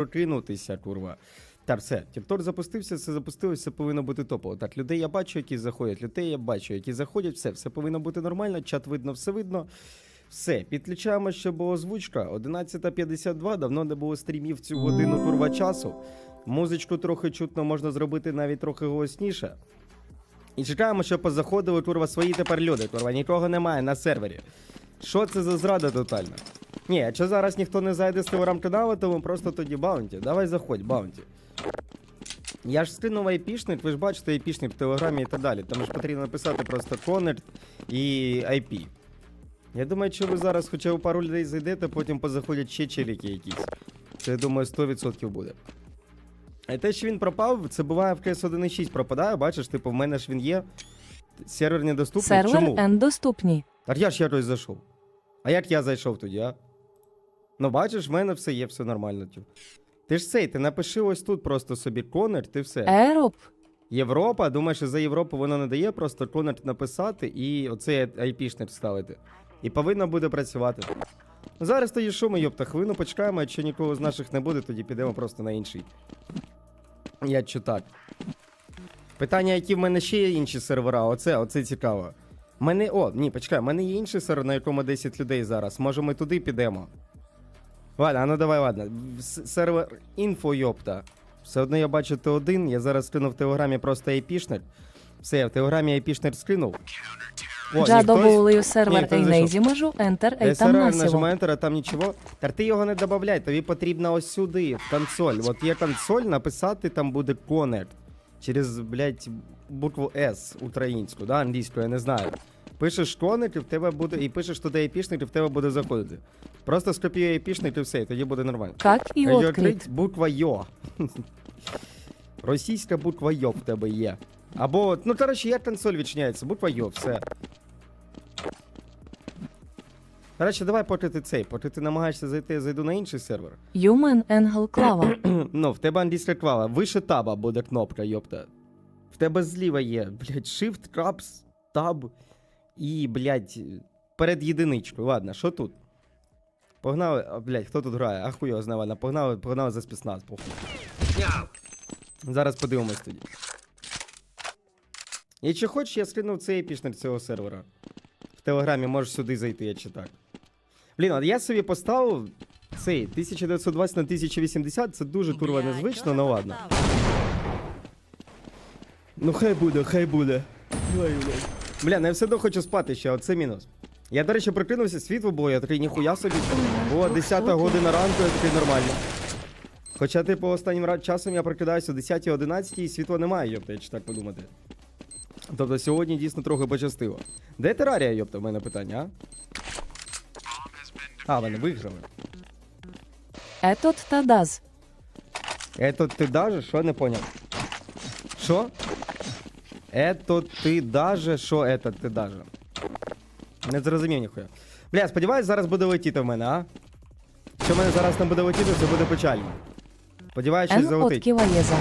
прокинутися, курва. Так, все, Тіктор запустився, це запустилося, це повинно бути топово. Так, людей я бачу, які заходять, людей я бачу, які заходять, все, все повинно бути нормально, чат видно, все видно. Все, підключаємо, щоб була озвучка. 11.52, давно не було стрімів цю годину курва часу. Музичку трохи чутно можна зробити навіть трохи голосніше. І чекаємо, щоб позаходили курва свої тепер люди. Курва, нікого немає на сервері. Що це за зрада тотальна? Ні, якщо зараз ніхто не зайде з телеграм-каналу, то ми просто тоді баунті. Давай заходь, баунті. Я ж скинув айпішник, ви ж бачите айпішник в телеграмі і так далі. Там ж потрібно написати просто коннект і IP. Я думаю, що ви зараз хоча б пару людей зайдете, потім позаходять ще челіки якісь. Це я думаю 100% буде. А те, що він пропав, це буває в CS 1.6 пропадає, бачиш, типу, в мене ж він є. Сервер недоступний. Сервер Чому? N доступні. Так я ж якось зайшов. А як я зайшов тоді, а? Ну, бачиш, в мене все є, все нормально. Ти ж цей, ти напиши ось тут просто собі конерт, ти все. Ероп. Європа, думаєш, що за Європу воно не дає, просто конерт написати і оцей айпішник вставити. І повинно буде працювати. Ну, Зараз тоді що ми, йопта, хвилину почекаємо, якщо нікого з наших не буде, тоді підемо просто на інший. Я чи так. Питання, які в мене ще є інші сервера, оце, оце цікаво. Мене. О, ні, почекай, в мене є інший сервер, на якому 10 людей зараз. Може ми туди підемо. Ладно, а ну давай, ладно. С- Сервер інфо, йопта. Все одно я бачу Т1, я зараз скинув в телеграмі просто айпішник. Все, я в телеграмі айпішник скинув. О, ніхтось- добулею сервер. Ейнейзі можу, Enter, ей там SRL нажимаю Enter, а там нічого. Та ти його не додай, тобі потрібно ось сюди, в консоль. От є консоль, написати там буде Connect. Через, блядь, букву С українську, да, англійську, я не знаю. Пишеш коник, і в тебе буде. І пишеш туди айпішник, і в тебе буде заходити. Просто скопіюй айпішник і все, і тоді буде нормально. Как і Йо, буква Йо. Російська буква Йо в тебе є. Або, ну коротше, як консоль відчиняється, буква Йо, все. Коротше, давай, поки ти цей, поки ти намагаєшся зайти, я зайду на інший сервер. Human Angel Клава. ну, в тебе англійська клава. Вище таба буде кнопка, йопта. В тебе зліва є, блядь, Shift, Caps, Tab і, блядь, перед єдиничкою. Ладно, що тут? Погнали, а, блядь, хто тут грає? Ахуй його знає, ладно, погнали, погнали за спецназ, похуй. Зараз подивимось тоді. Чи хочеш, я скинув цей епішник цього сервера. В телеграмі можеш сюди зайти, я чи так. Блін, от я собі поставив цей 1920 на 1080, це дуже курва незвично, ну ладно. Ну хай буде, хай буде. Бля, ну я все одно хочу спати ще, оце мінус. Я, до речі, прокинувся, світло було, я такий ніхуя собі. О, 10 година ранку, я такий нормально. Хоча, типу, останнім часом я прокидаюся о 10-11 і світла немає, йопта, якщо так подумати. Тобто сьогодні дійсно трохи почастило. Де терарія, йопта, в мене питання, а? А, вони виграли. Етот та Даз. Это ти даже, що не поняв? Що? Это ти даже, що это ти даже? Не зрозумів ніхуя. Бля, сподіваюсь, зараз буде летіти в мене, а? Якщо в мене зараз не буде летіти, це буде печально. Сподіваюсь, щось Н залетить. отківаєза.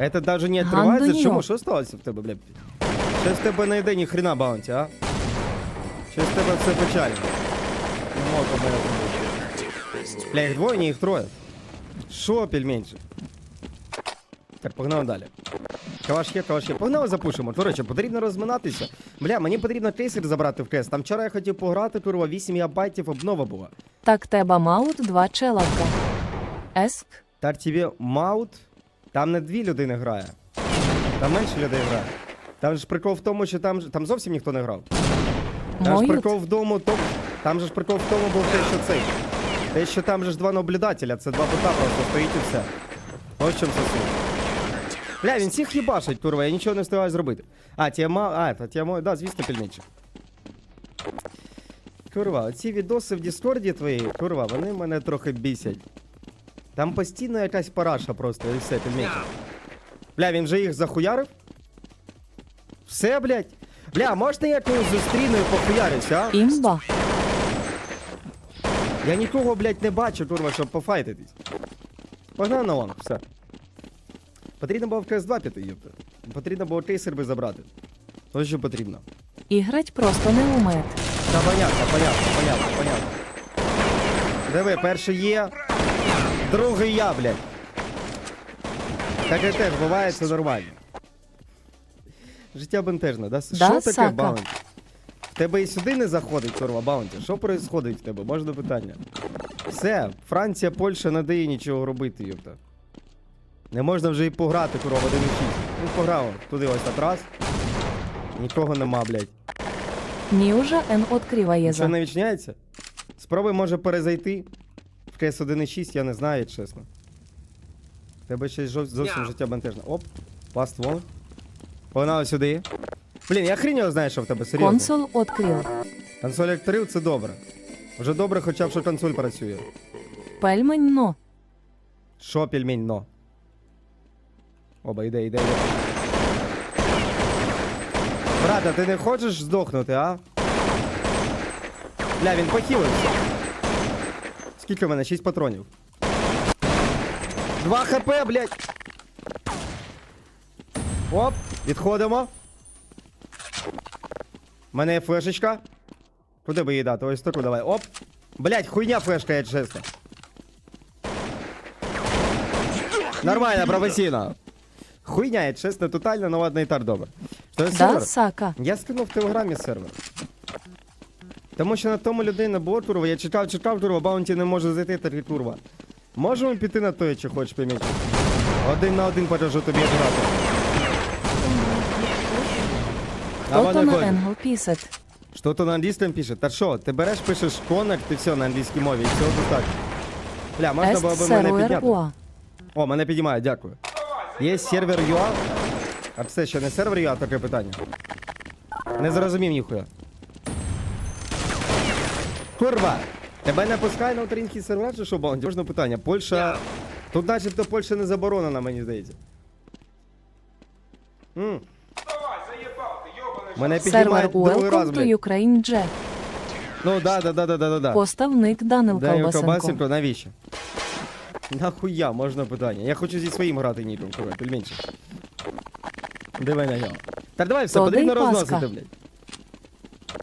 Это даже не відкривається? Гандоньо. Чому? Що сталося в тебе, бля? Щось в тебе не йде ні хрена баунті, а? Щось в тебе все печально. Бля, їх двоє, ні, їх троє. Що, пельменчик? Так, погнали далі. Калаш є. Погнали запушимо. До речі, потрібно розминатися. Бля, мені потрібно кейсер забрати в кес. Там вчора я хотів пограти, курва, 8 гігабайтів обнова була. Так теба маут два челавка. Еск. Так тобі маут, там не дві людини грає. Там менше людей грає. Там ж прикол в тому, що там, там зовсім ніхто не грав. Там ж прикол в тому, то, там же ж прикол в тому був те, що цей. Те, що там же ж два наблюдателя, це два бота просто стоїть і все. Ось в чому це суть. Бля, він всіх їбашить, курва, я нічого не встигаю зробити. А, тема, а, та тема, да, звісно, пельменчик. Курва, оці відоси в Діскорді твої, курва, вони мене трохи бісять. Там постійно якась параша просто, і все, пельменчик. Бля, він же їх захуярив? Все, блядь? Бля, можна я когось зустріну і похуярюся, а? Імба. Я нікого, блядь, не бачу, курва, щоб пофайтитись. На лонг, все. Потрібно було в КС2 піти, юпта. Потрібно було кейсер би забрати. Ось що потрібно. Іграть просто не умеет. Та понятно, понятно, понятно, понятно. Диви, перший є. Другий я, блядь. Таке теж буває, це нормально. Життя бентежне, да? Да, Що таке Сака? баунті? Тебе і сюди не заходить, курва, баунті. Що происходить в тебе? Можна питання. Все, Франція, Польща не дає нічого робити, юпта. Не можна вже і пограти, курва, в 1 Ну, пограв. Туди ось так раз. Нікого нема, блядь. Ніужа Н откриває Це за. не відчиняється? Спробуй, може, перезайти. В КС 1.6 я не знаю, чесно. В Тебе ще зовсім життя бентежне. Оп, паст вон. Погнали сюди. Блін, я хрінь його знаю, що в тебе серйозно. Консол открив. Консоль відкрив, це добре. Вже добре, хоча б що консоль працює. Пельмень но. Що пельмень, но. Оба, йде, йде, йде. Брата, ти не хочеш здохнути, а? Бля, він похилився. Скільки в мене? 6 патронів. 2 хп, блядь. Оп, відходимо. У мене є флешечка. Куди би її дати? Ось таку давай. Оп. Блядь, хуйня флешка, я чесно. Нормально, професійно. Хуйня, я чесно, тотально, ну ладно, і так добре. Що Да, сервер? Сака. Я скинув в телеграмі сервер. Тому що на тому людей не було турва. Я чекав, чекав турва, баунті не може зайти такі турва. Можемо піти на той, чи хочеш помітити? Один на один покажу тобі грати. А Хто вона то на ходить. Енгл пісет. Що то на англійському пише? Та що, ти береш, пишеш коннект і все на англійській мові, і все достатньо. Бля, можна було б мене підняти. О, мене піднімає, дякую. Є сервер UA. А це ще не сервер UA, таке питання. Не зрозумів ніхуя. Курва! Тебе не пускає на український сервер, чи що, Баунті? Можна питання. Польща. Тут начебто Польща не заборонена, мені здається. М. Мене Сервер другий раз, Welcome блядь. to Ukraine J. Ну да, да, да, да, да, да. Поставник Данил Данил Колбасенко. Навіщо? Нахуя, можна питання. Я хочу зі своїм грати ніком, курва, пельменчик. Диви на нього. Так давай все, То потрібно дай паска. розносити, блядь.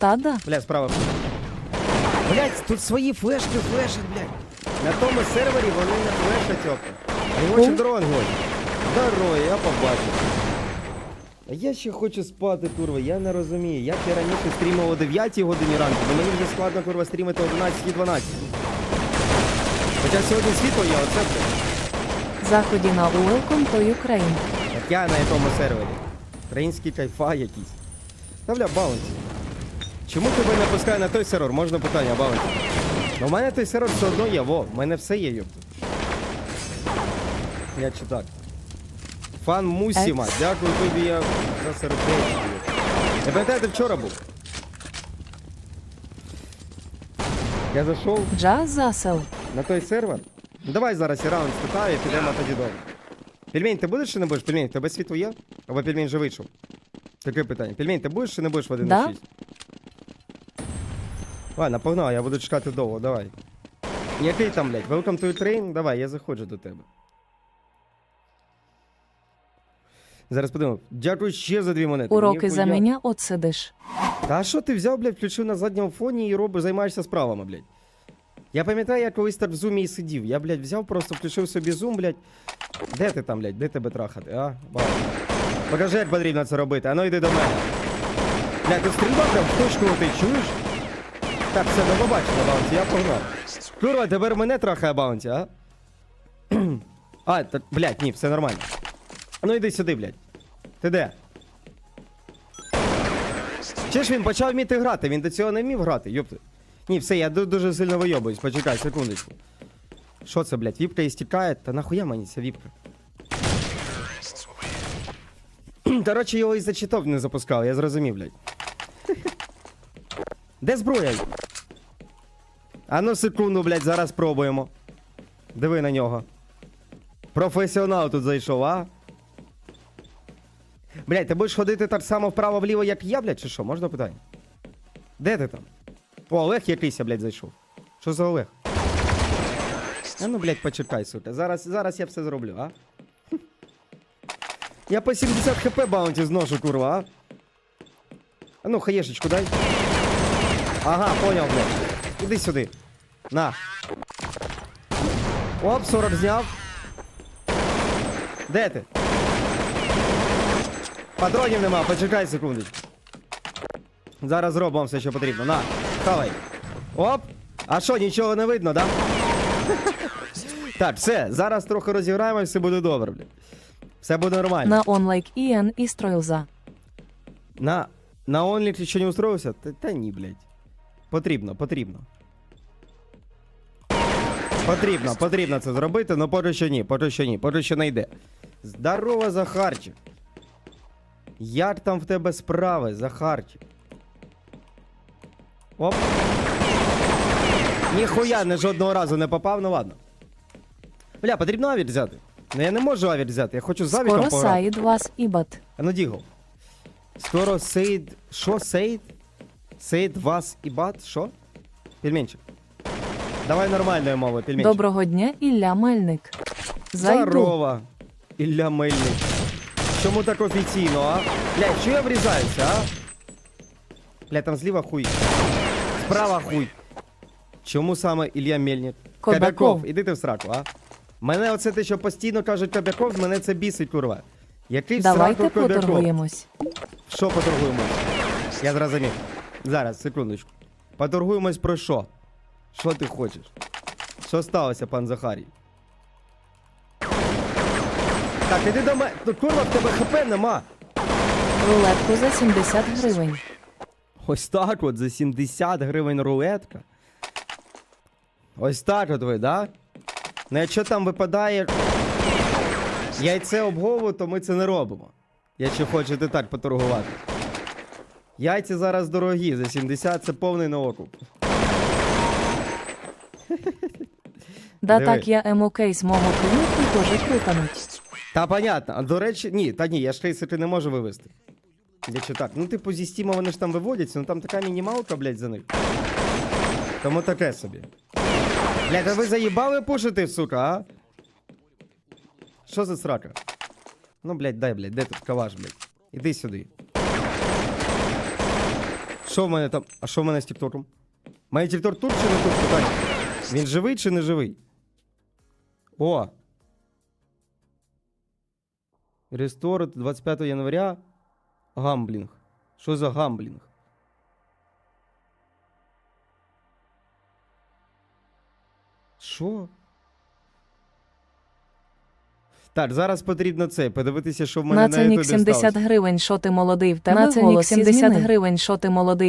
Та-да. Бля, справа. Блядь, тут свої флешки флешать, блядь. На тому сервері вони не флешать, опа. Ще дрон гонить. Здорово, я побачив. А я ще хочу спати, курва, я не розумію. Як я раніше стрімив о 9 годині ранку, бо мені вже складно, курва, стрімити о 11 і 12. Хоча сьогодні світло є, оце блядь. Заході на Welcome to Ukraine. Так я на якому сервері. Український кайфа якийсь. Та бля, баунті. Чому тебе не пускає на той сервер? Можна питання, баунті. Ну, у мене той сервер все одно є, во, в мене все є, йопта. Я чи так. Фан Мусіма, дякую тобі я за сердечко. Не пам'ятаєте, вчора був? Я зайшов Джа Засел. на той сервер. Ну, давай зараз я раунд спитаю і підемо тоді додому. Пельмень, ти будеш чи не будеш? Пельмень, в тебе світло є? Або пельмень вже вийшов? Таке питання. Пельмень, ти будеш чи не будеш в 1 Да. Ладно, погнали, я буду чекати довго, давай. Який там, блядь? Welcome to Ukraine? Давай, я заходжу до тебе. Зараз подивимо. Дякую ще за дві монети. Уроки за мене отсидиш. Та що ти взяв, блядь, включив на задньому фоні і робиш, займаєшся справами, блядь. Я пам'ятаю, я колись так в зумі і сидів. Я, блядь, взяв, просто включив собі зум, блядь. Де ти там, блядь? Де тебе трахати, а? Бау. Покажи, як потрібно це робити. А ну йди до мене. Блядь, ти стрільбав прям в точку ти чуєш? Так, все, до побачення, Баунті, я погнав. Курва, тепер мене трахає Баунті, а? а, та, блядь, ні, все нормально. Ну йди сюди, блядь. Ти де? Чи ж він почав вміти грати? Він до цього не вмів грати, йопти. Ні, все, я дуже сильно вийобуюсь. Почекай, секундочку. Що це, блядь, віпка і стікає? Та нахуя мені ця віпка? Коротше, його із-за читов не запускав, я зрозумів, блядь. Де зброя? А ну секунду, блядь, зараз пробуємо. Диви на нього. Професіонал тут зайшов, а? Блядь, ти будеш ходити так само вправо-вліво, як я, блядь, чи що? Можна питання? Де ти там? О, Олег якийсь, блядь, зайшов. Що за Олег? А ну, блядь, почекай, сука. Зараз, зараз я все зроблю, а? Я по 70 хп баунті зношу, курва, а? А ну, хаєшечку дай. Ага, поняв, блядь. Іди сюди. На. Оп, 40 зняв. Де ти? Патронів нема, почекай секундочку. Зараз зробимо все, що потрібно. На, хавай. Оп! А що, нічого не видно, да? так, все, зараз трохи розіграємо і все буде добре, блядь. Все буде нормально. На онлайк Іен і Стройлза. На, на онлі ти ще не устроївся? Та, та ні, блядь. Потрібно, потрібно. Потрібно, потрібно це зробити, але поки що ні, поки що ні, поки що не йде. Здорово, Захарчик. Як там в тебе справи, Захарчик? Оп. Ніхуя не жодного разу не попав, ну ладно. Бля, потрібно авір взяти. Ну я не можу авір взяти, я хочу з авіком Скоро пограти. Саїд вас ібат. А ну дігл. Скоро Сейд. Що Сейд? Сейд вас і бат? Що? Пельменчик. Давай нормальною мовою, пельменчик. Доброго дня, Ілля Мельник. Зайду. Здорово. Ілля Мельник. Чому так офіційно, а? Блядь, що я врізаюся, а? Блядь, там зліва хуй. Справа хуй. Чому саме Ілля Мельник? Кобяков. іди ти в сраку, а? Мене оце те, що постійно кажуть Кобяков, мене це бісить, курва. Який в Давайте сраку Кобяков? поторгуємось. Що поторгуємось? Я зрозумів. Зараз, секундочку. Поторгуємось про що? Що ти хочеш? Що сталося, пан Захарій? Так, іди до мене. Курва, в тебе хп нема. Рулетку за 70 гривень. Ось так от за 70 гривень рулетка. Ось так от ви, да? Ну якщо там випадає яйце об голову, то ми це не робимо. Якщо хочете так поторгувати. Яйця зараз дорогі, за 70 це повний на окуп. Да Диви. так я емокейс мого кинуть теж крутануть. Та понятно. До речі, ні, та ні, я ж кейси не можу вивести. Якщо так. Ну, типу, зі стіма вони ж там виводяться, ну там така мінімалка, блядь, за них. Тому таке собі. Блядь, а ви заїбали пушити, сука, а? Що за срака? Ну, блядь, дай, блядь, де тут калаш, блядь? Іди сюди. Що в мене там? А що в мене з тіктоком? Має тікток тут чи не тут питання? Він живий чи не живий? О! Ресторт 25 января. Гамблінг. Що за гамблінг? Що? Так, зараз потрібно це, подивитися, що в мене на, Наценік Ютубі 70 гривень, що ти молодий в тебе Наценік голос 70 зміни. гривень, що ти молодий